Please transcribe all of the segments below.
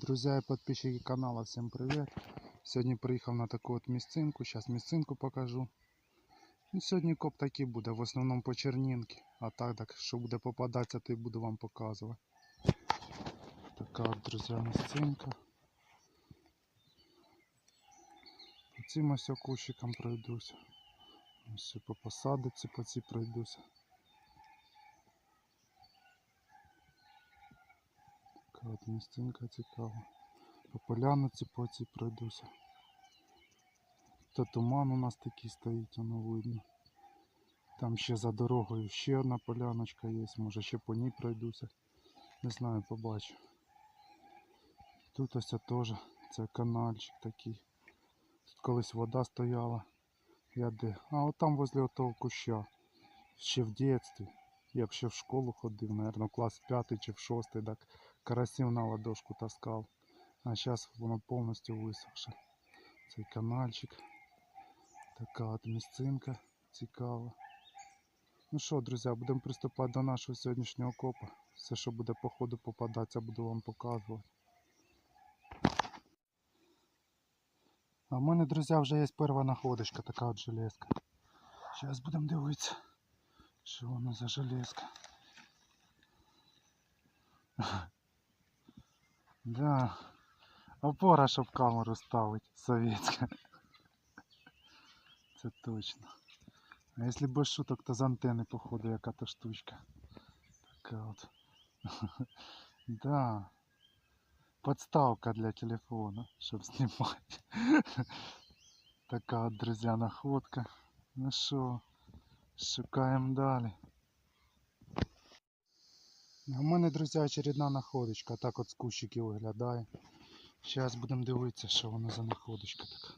Друзі і підписчики каналу, всім привіт. Сьогодні приїхав на таку от місцинку, зараз місцинку покажу. Ну, сьогодні коп такий буде, в основному по чернінки. А так, так, що буде попадатися, то й буду вам показувати. Така от, друзі, місцинка. По цим ось кущикам пройдуся. Ось по посадиці по цій пройдуся. От місцинка цікава. По поляниці по цій пройдуся. Та туман у нас такий стоїть, воно видно. Там ще за дорогою ще одна поляночка є, може ще по ній пройдуся. Не знаю, побачу. Тут ось теж це канальчик такий. Тут колись вода стояла. Я де? А от там возле того куща. Ще в дитинстві. Я б ще в школу ходив, в клас 5 чи в 6, так карасів на ладошку таскав. А зараз воно повністю висохше. Цей канальчик. Така от місцинка цікава. Ну що, друзі, будемо приступати до нашого сьогоднішнього копа. Все, що буде по ходу попадатися, буду вам показувати. А в мене, друзі, вже є перша находочка, така от железка. Зараз будемо дивитися, що воно за железка. Да. Опора, щоб камеру ставить, совєтська. Це точно. А якщо без шуток, то з антени, походу, яка то штучка. Така от. Да. Подставка для телефона, щоб знімати. Така от, друзі, находка. Ну що, шукаємо далі. В мене, друзі, очередна находочка. Так от з кущиків виглядає. Зараз будемо дивитися, що воно за находочка така.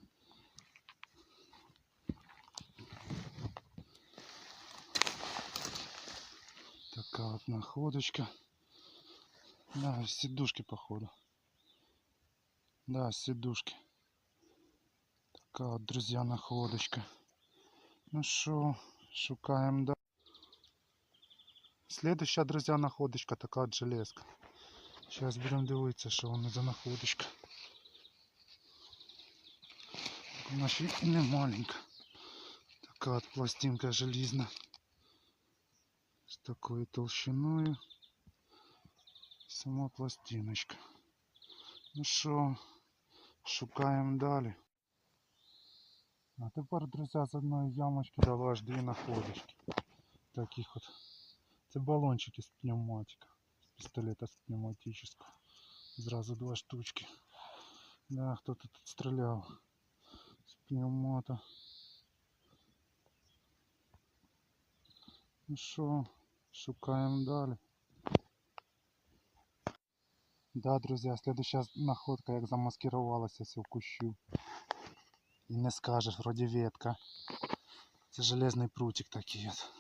Така от находочка. Да, сідушки, походу. Да, з сідушки. Така от, друзі, находочка. Ну що, шукаємо далі. Следующая, друзья, находочка, така от железка. Сейчас будемо дивитися, що воно за находочка. Вона ще і не маленька. Така от пластинка желізна. З такою толщиною. Сама пластиночка. Ну що, шукаємо далі. А тепер, друзі, з одної ямочки дали аж дві находочки. Таких от. Це балончики з пневматика. З пістолета з пневматичного. Зразу два штучки. Да, хто-то тут стріляв. З пневмата. Ну що, шукаємо далі. Да, друзі, следующая находка, як замаскировалася в кущу. І не скажеш, вроді ветка. Це железний прутик такий от.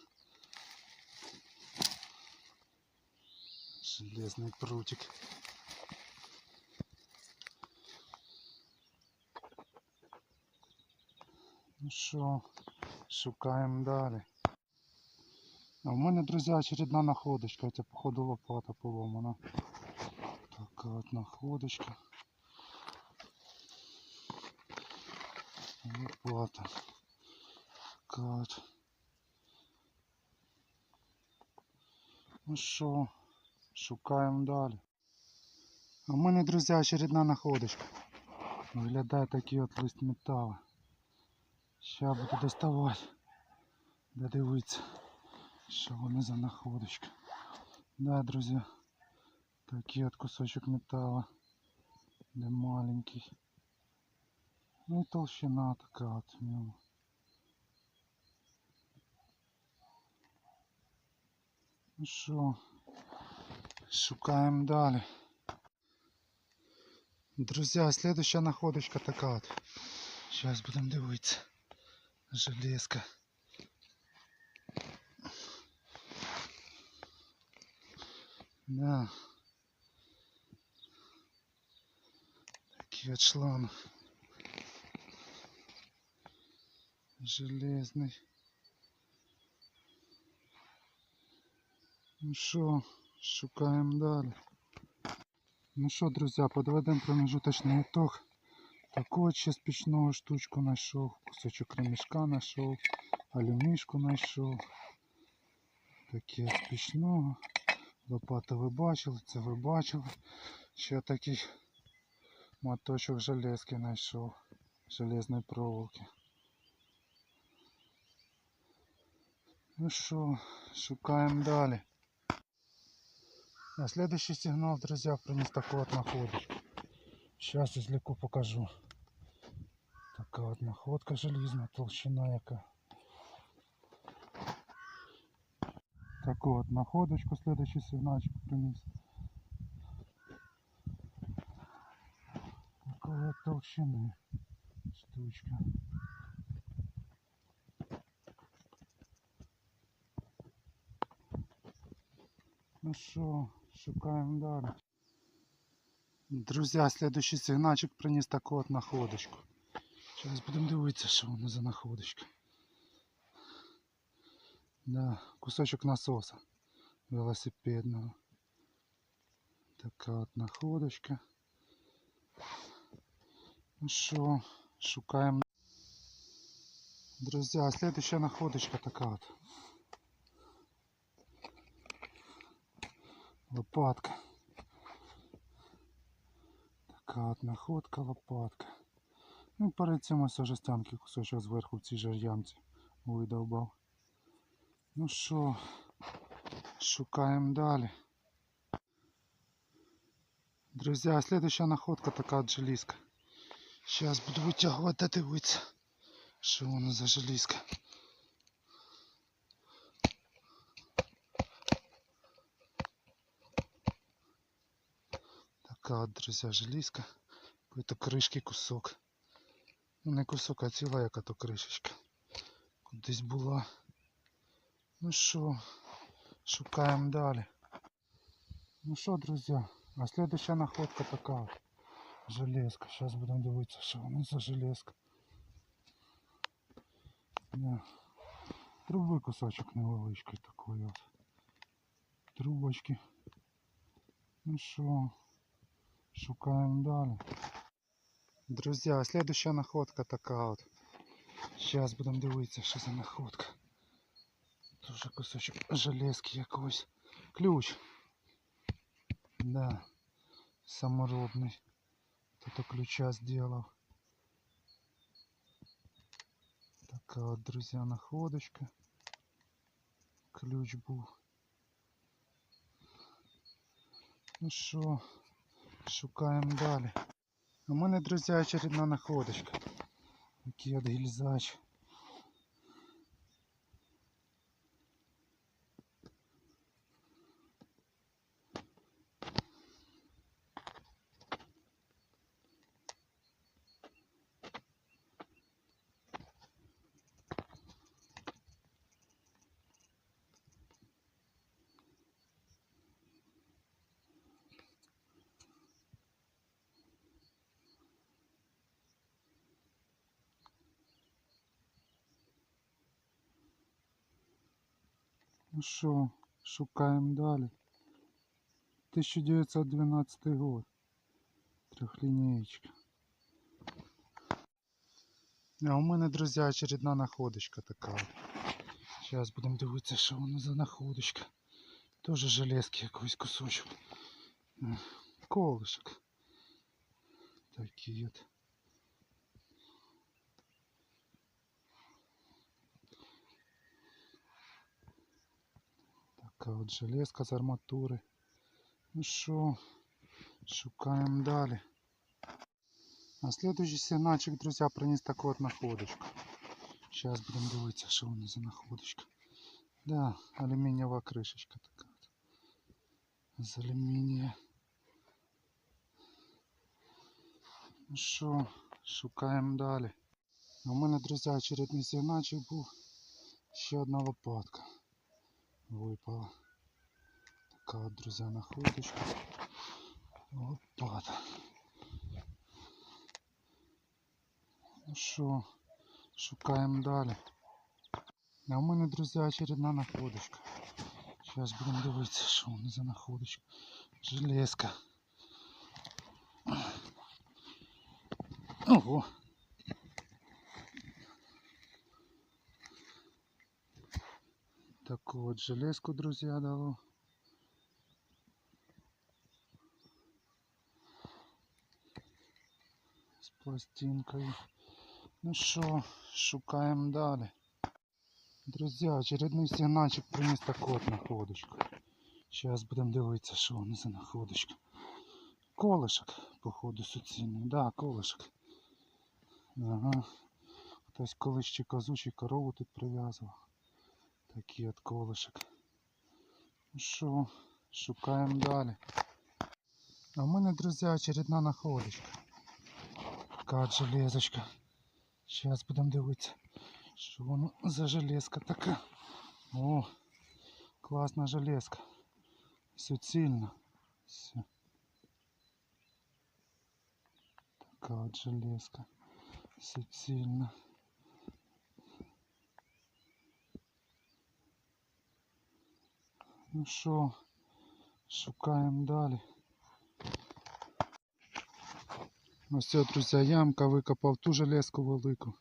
Железный прутик. Ну що, шукаємо далі. А в мене, друзі, очередна находочка. Це походу лопата поломана. Така от находочка. Лопата. Така от. Ну що, Шукаємо далі. А в мене, друзі, очередна находочка. Виглядає такий от лист металу. Зараз буду доставати. Додивитися, що воно за находочка. Да, друзі. Такий от кусочок металу. Не маленький. Ну і толщина така от в ньому. Ну що? Шукаємо далі. Друзі, следующая находочка така от. Зараз будемо дивитися. Железка. Да. Такий от шланг. Железний. Ну що? Шукаємо далі. Ну що, друзі, подведемо промежуточний ітог. З пічного штучку знайшов, кусочок ремішка знайшов, алюмішку знайшов. Таке з пічного. Лопату ви бачили, це ви бачили. Ще такий моточок железки знайшов. Железної проволоки. Ну що, шукаємо далі. А следующий сигнал, друзья, принес такую вот находочку. Сейчас извлеку, покажу. Такая вот находка железная, толщина яка. Такую вот находочку следующий сигнальчик принес. Такой вот толщины штучка. Ну що, шукаємо далі. Друзі, следующий сигнальчик приніс таку от находочку. Зараз будемо дивитися, що воно за находочка. Да, кусочок насоса велосипедного. Така от находочка. Ну що, шукаємо. Друзі, а следующая находочка така от. Лопатка. Така от находка, лопатка. Ну, перед цим ось жестянки кусочок зверху в цій же ямці видовбав. Ну що, шукаємо далі. Друзі, а следующая находка така от желізка. Зараз буду витягувати, дивитися, що воно за желізка. Така друзья, железка. Какой-то кришки кусок. Ну не кусок, а ціла яка то кришечка. Кудись була. Ну що, шукаємо далі. Ну що, друзі, а следующая находка така от. Железка. Зараз будемо дивитися, що воно за железка. Да. Труби кусочок невеличкий такої от. Трубочки. Ну що, Шукаємо далі. Друзі, а следующая находка така от. Зараз будемо дивитися, що за находка. Тоже кусочок железки якогось. Ключ. Да. Саморобний. Кто-то ключа сделал. Така от, друзі, находочка. Ключ був. Ну що, Шукаємо далі. У мене, друзі, очередна находочка. Такий от гільзач. Ну що, шукаємо далі. 1912 год. Трехлинеечка. А у мене, друзі, очередна находочка така. Зараз будемо дивитися, що воно за находочка. Тоже железки якийсь кусочок. М, Колышек. Такий от. от железка з арматури. Ну що, шукаємо далі. А следующий сигнальчик, друзья, принес такую вот находочку. Сейчас будем дивитися, що воно за находочка. Да, алюмінієва кришечка така. от. З алюмінія. Ну що, шукаємо далі. А у мене, друзі, очередний сигнальчик був. Ще одна лопатка выпала. Такая вот, друзья, находочка. Вот пад. Ну что, шукаем далее. А у мене, друзі, очередна находочка. Зараз будемо что що воно за находочка. Железка. Ого! Такую вот железку, друзья, дало. З пластинкою. Ну що, шукаємо далі. Друзі, очередний сигнальчик приніс таку от находочку. Зараз будемо дивитися, що воно за находочка. Колишок, походу, суцільний. Да, колишок. Ага. Хтось колись чи козу, корову тут прив'язував. Такий от колишок. Ну що, шукаємо далі. А в мене, друзі, очередна находочка. Така от железочка. Зараз будемо дивитися, що воно за железка така. О, класна железка. Суцільна. Все. Така от железка. Суцільна. Ну що, шукаємо далі. Ось це, друзі, ямка викопав ту железку велику.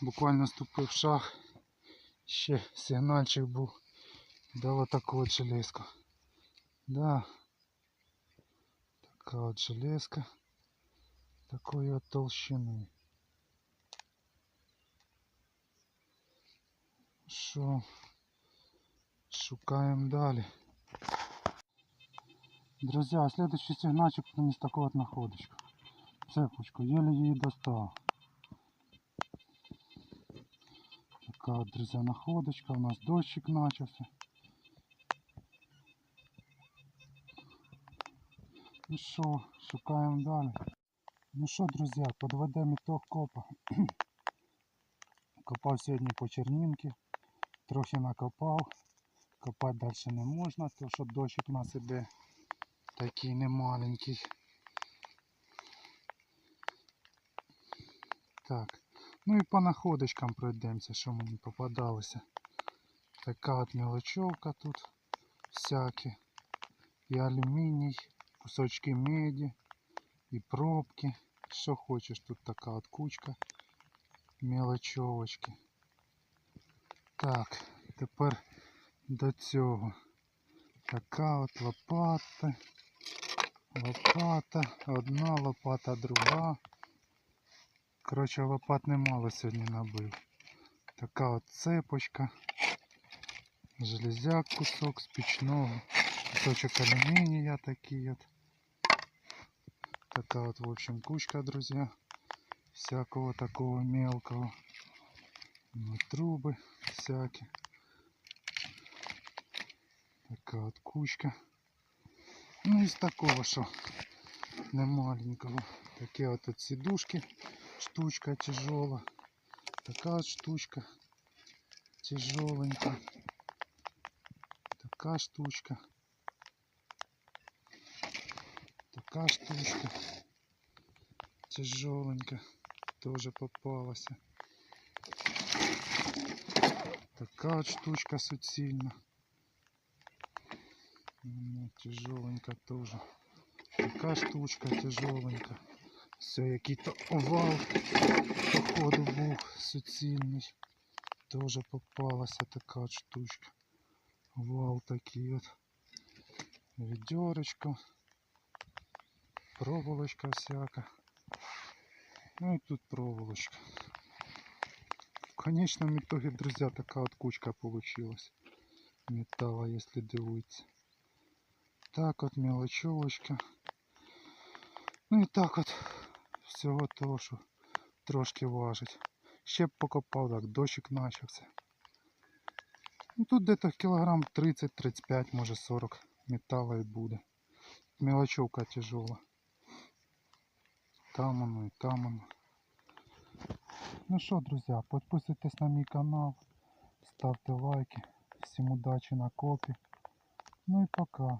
Буквально ступив в шаг. Ще сигнальчик був. Дало таку от железку. Да. Така от железка. Такої от толщини. Що? Шукаємо далі. Друзі, следующий сигнальчик приніс таку от находочку. Цепочку, еле її достав. Така от, друзі, находочка. У нас дощик начався. Ну що, шукаємо далі. Ну що, друзі, подведемо ітог копа. Копав сьогодні по чернінки. Трохи накопав. Копати далі не можна, тому що дощик у нас іде такий немаленький. Так. Ну і по находочкам пройдемося, що мені попадалося. Така от мелочевка тут всякі. І алюміній, кусочки меді, і пробки. Що хочеш, тут така от кучка мелочевочки. Так, тепер до цього. Така от лопата. Лопата. Одна лопата, друга. Коротше, лопат немало сьогодні набив. Така от цепочка. Железяк кусок з пічного. Кусочок алюмінія такий от. Така от, в общем, кучка, друзья. Всякого такого мелкого. Ну, трубы всякие. Така от кучка. Ну, із такого, що не маленького. Такі от, от сидушки. Штучка тяжела. Така от штучка. Тяжеленька. Така штучка. Така штучка. Тяжеленька. Тоже попалася. Така от штучка суцільна. Тяжеленька тоже. Така штучка тяжеленька. Все, який-то овал, походу був суцільний. Тоже попалася така от штучка. Овал такий от. Ведерочка. Проволочка всяка. Ну и тут проволочка. В конечном итоге, друзья, такая вот кучка получилась. Металла, если дивиться Так от мелочевочка. Ну і так от всього того, що трошки важить. Ще б покопав, так, дощик начався. Ну, тут десь кілограм 30-35, може 40 металла і буде. Мелочевка тяжела. Там воно і там воно. Ну що, друзі, підписуйтесь на мій канал, ставте лайки. Всім удачі на копі. Ну і пока.